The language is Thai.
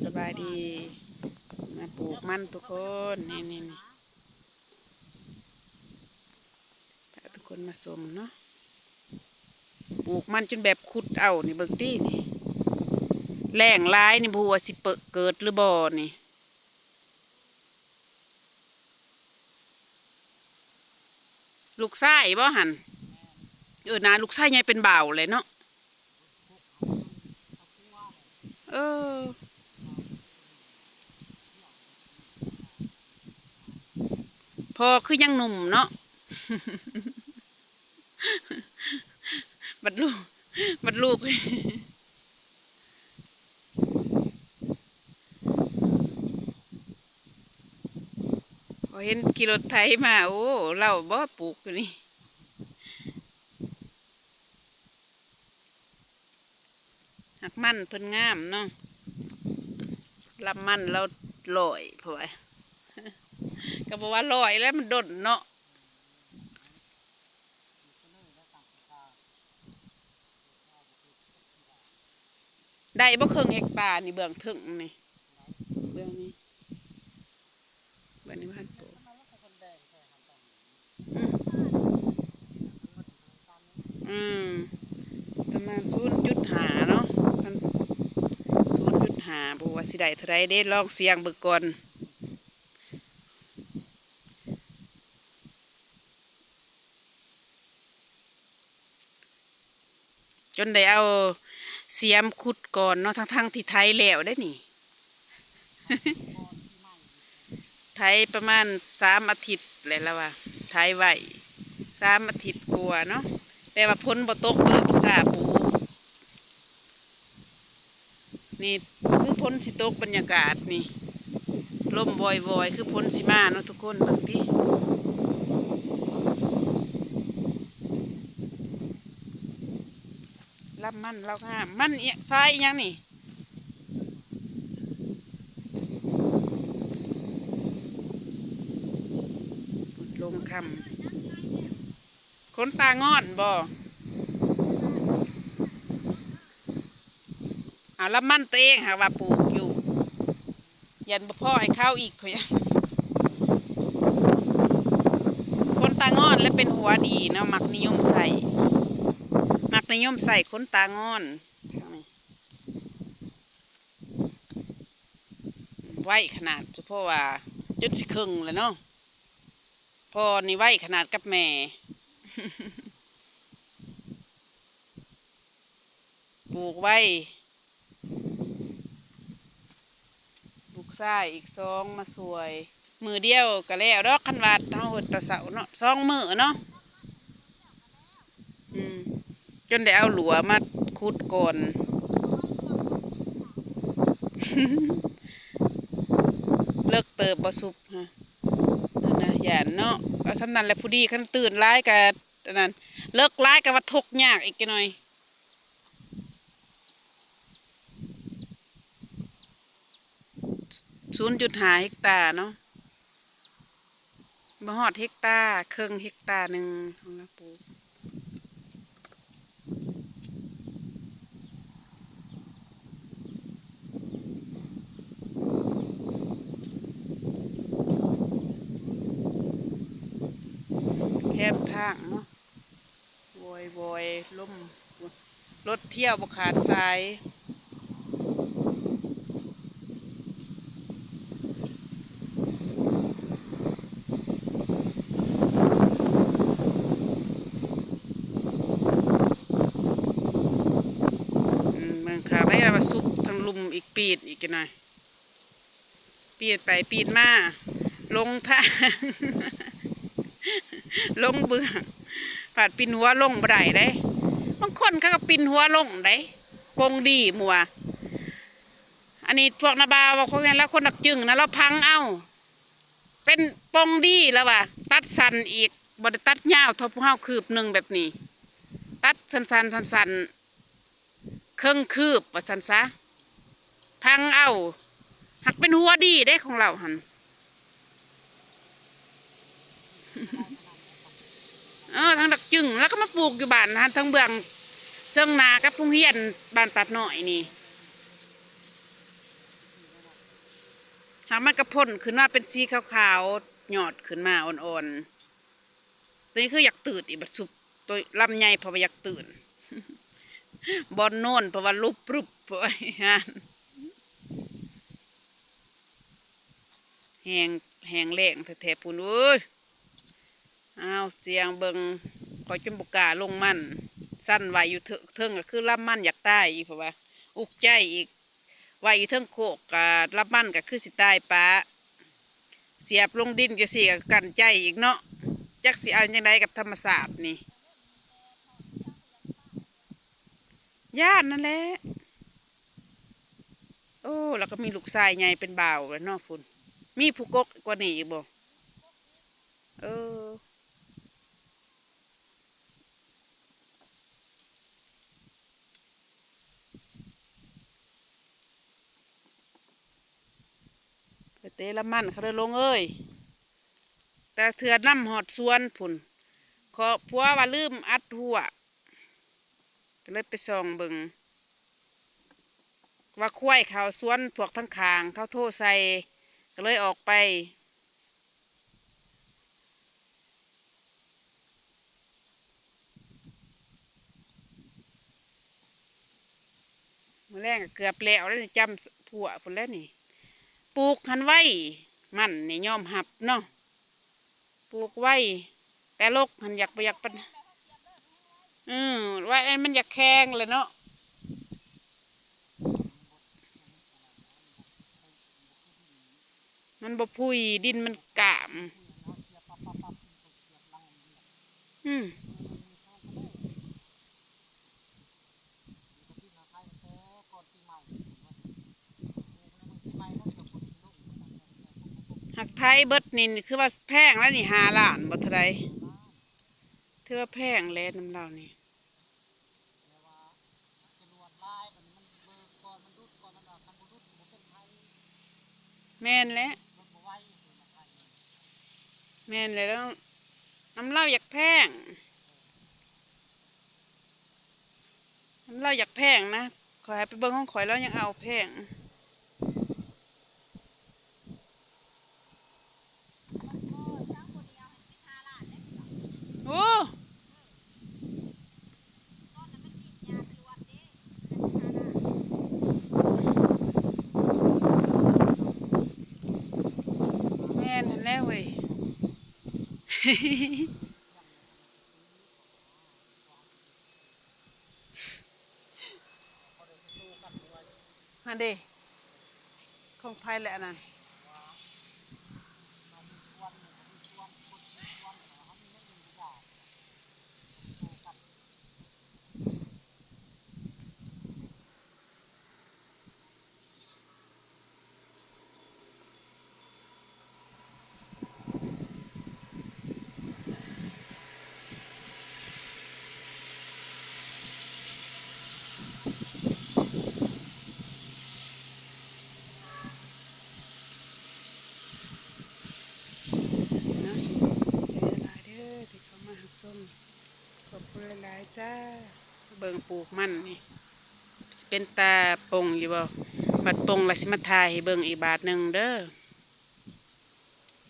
สบายดี มาปลูกมันทุกคน นี่นี่นี่พาทุกคนมาสมเนาะ ปลูกมันจนแบบขุดเอานี่เบิ่งตี้นี่แรงร้ายนี่บัวสิเปิดเกิดหรือบ่อนี่ลูกไส้บ่หันเออนาลูกไส้ใหญ่เป็นเบาเลยเนาะเออ พอคือยังหนุ่มเนาะบัดลูก บัดลูกพอเห็นขี่รถไถมา โอ้เราบ่ปลูกอยู่นี่หักมันเพิ่นงามเนาะลำมันเราลอยพอไก็บอกว่าลอยแล้วมันดนเนาะได้บ่ครึ่งเฮกตาร์นี่เบื้องถึงนี่เบื้องนี้เบื้องนี้พันปลูกอืมประมาณศูนย์จุดหาเนาะศูนย์จุดหาบอกว่าสิได้เท่าไรเด้ลองเสียงเบิกก่อน จนได้เอาเสียมขุดก่อนเนาะทั้งทั้งๆที่ไทยแล้วได้นี่ ไทยประมาณสามอาทิตย์เลยแล้วว่าไทยไหวสามอาทิตย์กลัวเนาะแต่ว่าพ้นบ่ตกเลยกล้าปูนี่คือพ้นสิตกบรรยากาศนี่ลมวอยวอยคือพ้นสิมาเนาะทุกคนบางที รับมันเราค่ะมันเอียซ้ายยังนี่ลงคำคนตางอนบ่เอารับมันตัวเองหาว่าปลูกอยู่ ยันพ่อให้เข้าอีกเขายังคนตางอนและเป็นหัวดีเนาะมักนิยมใส่ มักนิยมใส่ขนตางอนไหวขนาดเฉพาะว่าจนสิครึ่งแล้วเนาะพอนี่ไหวขนาดกับแม่ปลูกไว้ปลูกซ้ายอีกสองมาสวย มือเดียวก็แล้วดอกคันวาดเฮาเฮ็ดตะเสาเนาะสองมือเนาะอืม จนได้เอาหลัวมาคุดก่อนเลิกเติบบสุบฮะนั่นนะอย่านเนาะเอาสำนันและผู้ดีขั้นตื่นร้ายกับนั่นเลิกร้ายกับว่าทุกยากอีกหน่อยศูนย์จุดหาเฮกตาร์เนาะบ่ฮอดเฮกตาร์ครึ่งเฮกตาร์หนึ่งของเราปลูก คบทางเนาะวอยวอยล่มรถเที่ยวบกขาดสายเมืองขางได้มาซุปทางลุมอีกปีดอีกหน่อยปีดไปปีดมา ลงทาง ลงเบื่อผาดปินหัวลงบ่ได้ได้บางคนเขาก็ปินหัวลงได้ปงดีมัวอันนี้พวกนาบาวบอกพวกนั้นแล้วคนนักจึงนะเราพังเอาเป็นปงดีแล้วว่ะตัดสันอีกบดตัดยาวทบพวกเฮาคืบหนึ่งแบบนี้ ตัดสันสันสันสันเครื่องคืบว่าสันซะพังเอาหักเป็นหัวดีได้ของเราหัน เออทางดักจึงแล้วก็มาปลูกอยู่บ้านนะทั้งเบืองเซิงนากับพุงเฮียนบ้านตัดหน่อยนี่หากมันกระพ่นขึ้นมาเป็นสีขาวๆหยอดขึ้นมาอ่อนๆตัวนี้คืออยากตื่นอีกบัดสุบตัวลำไยเพราะว่าอยากตื่นบอลโน่นเพราะว่าลุบปรุบเพราะว่าฮะแหงแหงแรงแท้ๆพูนเอ้ย อ้าวเจียงเบิงคอยจมบุกาลงมันสั้นไหวอยู่เถอะเทิงก็คือรับมันอยากตายอีกเพราะว่า อุกใจอีกไหวอยู่เทิงโคกกรับมันก็คือสิตายปะเสียบลงดินก็สิก็กันใจอีกเนาะจักสิเอายังไงกับธรรมศาสตร์นี่ญาตินั่นแหละโอ้แล้วก็มีลูกชายใหญ่เป็นบ่าวแล้วเนาะพุ่นมีผู้กกกว่านี้อีกบ่เออ ไปเตะละมันเขาเลยลงเอ้ยแต่เถื่อน้ำหอดสวนพุ่นขอพัวว่าลืมอัดหัวก็เลยไปส่องเบิงว่าควายเขาสวนพวกทั้งคางเขาโทษใส่ก็เลยออกไปมื่อแรกเกือบแล้วแล้วจำผัวผลแล้วนี่ ปลูกหันไว้ มันนี่ยอมหับเนาะปลูกไว้ แต่โลกหันอยากไปอยากปันอืมไว้อันมันอยากแข็งเลยเนาะมันบ่พุยดินมันกาม อืม หักไทยเบิดนี่คือว่าแพงแล้วนี่หาล้านบ่เท่าไรถือว่าแพงแล้วน้ำเรานี่แม่นแล้วแม่นแล้วน้ำเหล้าอยากแพงน้ำเหล้าอยากแพงนะขอให้ไปเบิ่งห้องข่อยแล้วยังเอาแพงโอ้แม่นนั่นแหล้วเว้ย ฮันดีคงไพ่แหละนั่นนเนาะเดี๋ยวหลายเด้อที่เขามาหักส้มขอบคุณหลายๆ จ้า เบิ่งปลูกมันนี่ เป็นตาปงอยู่บ่บัดปงละสิมาทายให้เบิ่งอีกบาทหนึ่งเด้อ